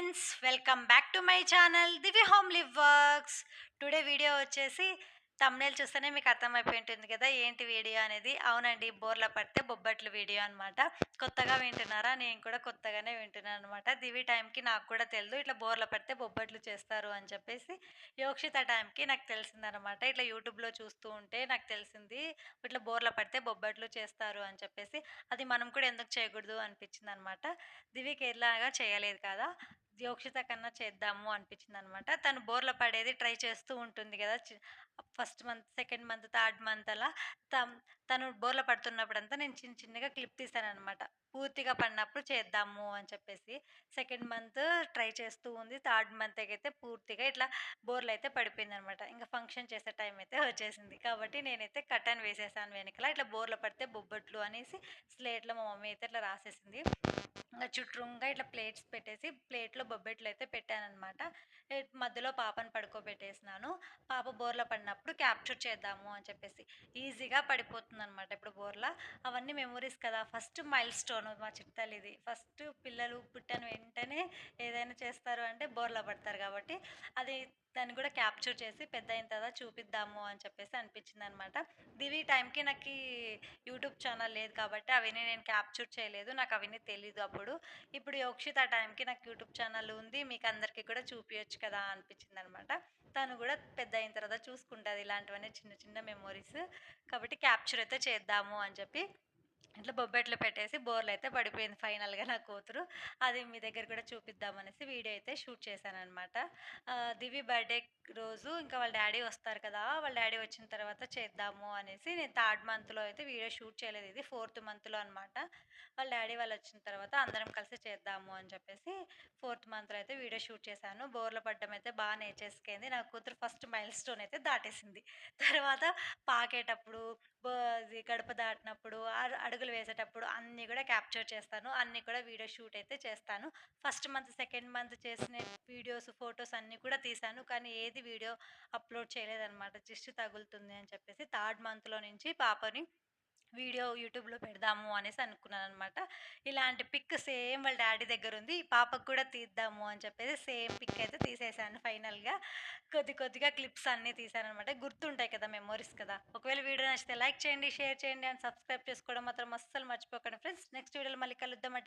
Friends welcome back to my channel Divi home live works. Today video వచ్చేసి thumbnail చూస్తేనే మీకు అర్థమైపోయి ఉంటుంది కదా ఏంటి వీడియో అనేది. అవునండి బోర్ల పడితే బొబ్బట్లు వీడియో అనమాట కొత్తగా వింటున్నారా? నేను కూడా కొత్తగానే వింటున్నాను అనమాట దివి టైంకి నాకు కూడా తెలియదు ఇట్లా బోర్ల పడితే బొబ్బట్లు చేస్తారు అని చెప్పేసి యోక్షిత టైంకి నాకు తెలిసిందనమాట ఇట్లా యూట్యూబ్లో చూస్తూ ఉంటే నాకు తెలిసింది ఇట్లా బోర్ల పడితే బొబ్బట్లు చేస్తారు అని చెప్పేసి. అది మనం కూడా ఎందుకు చేయకూడదు అనిపించింది అనమాట దివికి ఎలాగా చేయలేదు కదా. దీక్షిత కన్నా చేద్దాము అనిపించింది అనమాట తను బోర్ల పడేది ట్రై చేస్తూ ఉంటుంది కదా first month second month third month అలా తను బోర్ల పడుతున్నప్పుడంతా నేను చిన్న చిన్నగా క్లిప్ తీసాను అనమాట పూర్తిగా పడినప్పుడు చేద్దాము అని చెప్పేసి సెకండ్ మంత్ ట్రై చేస్తూ ఉంది థర్డ్ మంత్ అయితే పూర్తిగా ఇట్లా బోర్లు అయితే పడిపోయింది అనమాట ఇంకా ఫంక్షన్ చేసే టైం అయితే వచ్చేసింది. కాబట్టి నేనైతే కటన్ వేసేసాను వెనకల ఇట్లా బోర్లు పడితే బొబ్బట్లు అనేసి స్లేట్లో మా మమ్మీ అయితే ఇట్లా రాసేసింది. చుట్టూగా ఇట్లా ప్లేట్స్ పెట్టేసి ప్లేట్లో బొబ్బెట్లు అయితే పెట్టానమాట మధ్యలో పాపను పడుకోబెట్టేసినాను. పాప బోర్ల పడినప్పుడు క్యాప్చర్ చేద్దాము అని చెప్పేసి ఈజీగా పడిపోతుంది అనమాట ఇప్పుడు బోర్ల. అవన్నీ మెమొరీస్ కదా. ఫస్ట్ మైల్ స్టోన్ మా చిట్టలిది ఫస్ట్ పిల్లలు పుట్టిన వెంటనే ఏదైనా చేస్తారు అంటే బోర్ల పడతారు కాబట్టి అది దాన్ని కూడా క్యాప్చర్ చేసి పెద్ద అయిన తర్వాత చూపిద్దాము అని చెప్పేసి అనిపించింది అనమాట దివి టైంకి నాకు యూట్యూబ్ ఛానల్ లేదు కాబట్టి అవన్నీ నేను క్యాప్చర్ చేయలేదు. నాకు అవన్నీ తెలీదు అప్పుడు. ఇప్పుడు యోక్షిత టైంకి నాకు యూట్యూబ్ ఛానల్ ఉంది. మీకు అందరికీ కూడా చూపించచ్చు కదా అనిపించింది అనమాట తను కూడా పెద్ద అయిన తర్వాత చూసుకుంటుంది ఇలాంటివన్నీ చిన్న చిన్న మెమొరీస్ కాబట్టి క్యాప్చర్ అయితే చేద్దాము అని చెప్పి ఇట్లా బొబ్బెట్లు పెట్టేసి బోర్లు అయితే పడిపోయింది ఫైనల్గా నా కూతురు. అది మీ దగ్గర కూడా చూపిద్దామనేసి వీడియో అయితే షూట్ చేశాను అనమాట దివి బర్త్డే రోజు ఇంకా వాళ్ళ డాడీ వస్తారు కదా వాళ్ళ డాడీ వచ్చిన తర్వాత చేద్దాము అనేసి నేను థర్డ్ మంత్లో అయితే వీడియో షూట్ చేయలేదు. ఇది ఫోర్త్ మంత్లో అనమాట వాళ్ళ డాడీ వాళ్ళు వచ్చిన తర్వాత అందరం కలిసి చేద్దాము అని చెప్పేసి ఫోర్త్ మంత్లో అయితే వీడియో షూట్ చేశాను. బోర్ల పడ్డం అయితే బాగా నేర్చేసుకుంది. నా కూతురు ఫస్ట్ మైల్ స్టోన్ అయితే దాటేసింది. తర్వాత పాకేటప్పుడు గడప దాటినప్పుడు అడుగులు వేసేటప్పుడు అన్నీ కూడా క్యాప్చర్ చేస్తాను. అన్నీ కూడా వీడియో షూట్ అయితే చేస్తాను. ఫస్ట్ మంత్ సెకండ్ మంత్ చేసిన వీడియోస్ ఫొటోస్ అన్నీ కూడా తీశాను. కానీ ఏది వీడియో అప్లోడ్ చేయలేదన్నమాట. జస్ట్ తగులుతుంది అని చెప్పేసి థర్డ్ మంత్లో నుంచి పాపని వీడియో యూట్యూబ్లో పెడదాము అనేసి అనుకున్నాను అనమాట ఇలాంటి పిక్ సేమ్ వాళ్ళ డాడీ దగ్గర ఉంది పాపకు కూడా తీద్దాము అని చెప్పేసి సేమ్ పిక్ అయితే తీసేసాను ఫైనల్గా. కొద్ది కొద్దిగా క్లిప్స్ అన్నీ తీసాను అనమాట గుర్తుంటాయి కదా మెమోరీస్ కదా. ఒకవేళ వీడియో నచ్చితే లైక్ చేయండి షేర్ చేయండి అండ్ సబ్స్క్రైబ్ చేసుకోవడం మాత్రం అస్సలు మర్చిపోకండి ఫ్రెండ్స్. నెక్స్ట్ వీడియోలో మళ్ళీ కలుద్దామంటే